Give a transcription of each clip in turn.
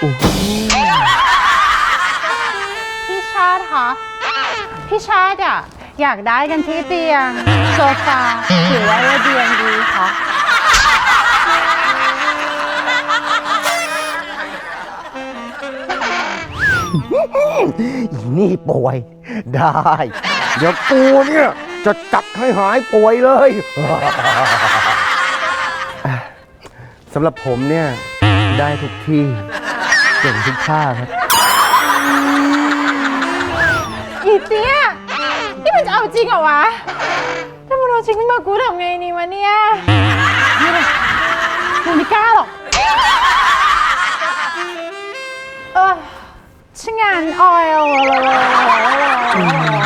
พี่ชาติคะพี่ชาติอะอยากได้กันที่เตียงโซฟาหรือว่าระเบียงดีคะอนี่ป่วยได้ เดี๋ยวกูเนี่ย จะจัดให้หายป่วยเลยสำหรับผมเนี่ย ได้ทุกที่ เก่งทุกท่าครับ อีเตี้ยนี่มันจะเอาจริงเหรอวะ ถ้ามันเอาจริงขึ้นมากูทำไงนี่วะเนี่ยไม่ได้กูไม่กล้าหรอก เออช่างงานออยล์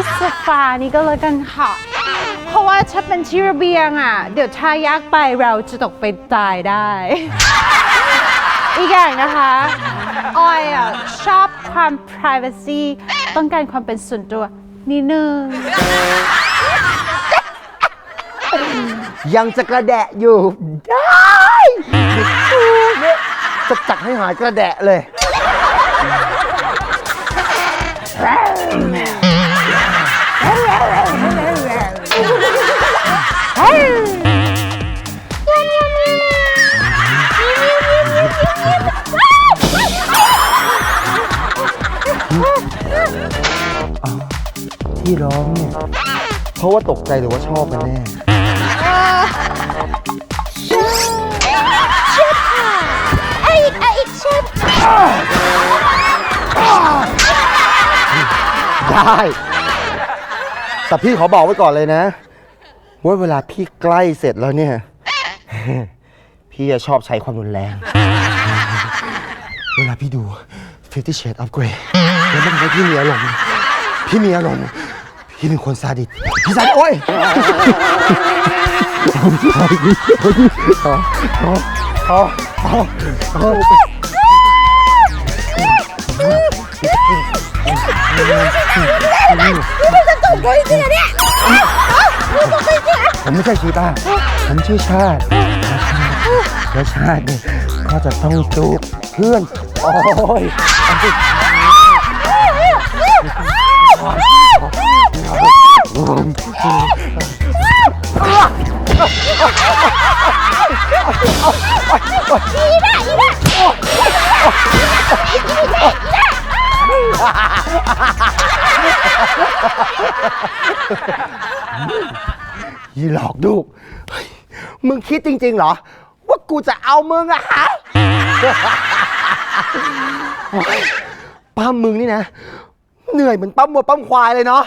ที่โซฟานี่ก็แล้วกันค่ะ เพราะว่าถ้าเป็นที่ระเบียงอะ เดี๋ยวถ้ายากไปเราจะตกไปตายได้ อีกอย่างนะคะออยอะชอบความ privacy ต้องการความเป็นส่วนตัวนิดนึง ยังจะกระแดะอยู่ ได้ จะจัดให้หายกระแดะเลย ที่ร้องเนี่ยเพราะว่าตกใจหรือว่าชอบกันแน่ไอ้ไอ้เชฟได้แต่พี่ขอบอกไว้ก่อนเลยนะว่าเวลาพี่ใกล้เสร็จแล้วเนี่ย พี่จะชอบใช้ความรุนแรง เวลาพี่ดู Fifty Shades of Grey แล้วมันทำให้พี่มีอารมณ์ พี่มีอารมณ์พี่เป็นคนซาดิสพี่ซาดิสโอ้ยพอพอพอพอพอผมไม่ใช่ชีต้าผมชื่อชาติแล้วชาติเนี่ยก็จะต้องจูบเพื่อน โอ้ย ยี่หลอกดูเฮ้ยมึงคิดจริง ๆ เหรอ ว่ากูจะเอามึงอะฮะโอ๊ยป้ามึงนี่นะ เหนื่อยเหมือนปั้มวัวปั้มควายเลยเนาะ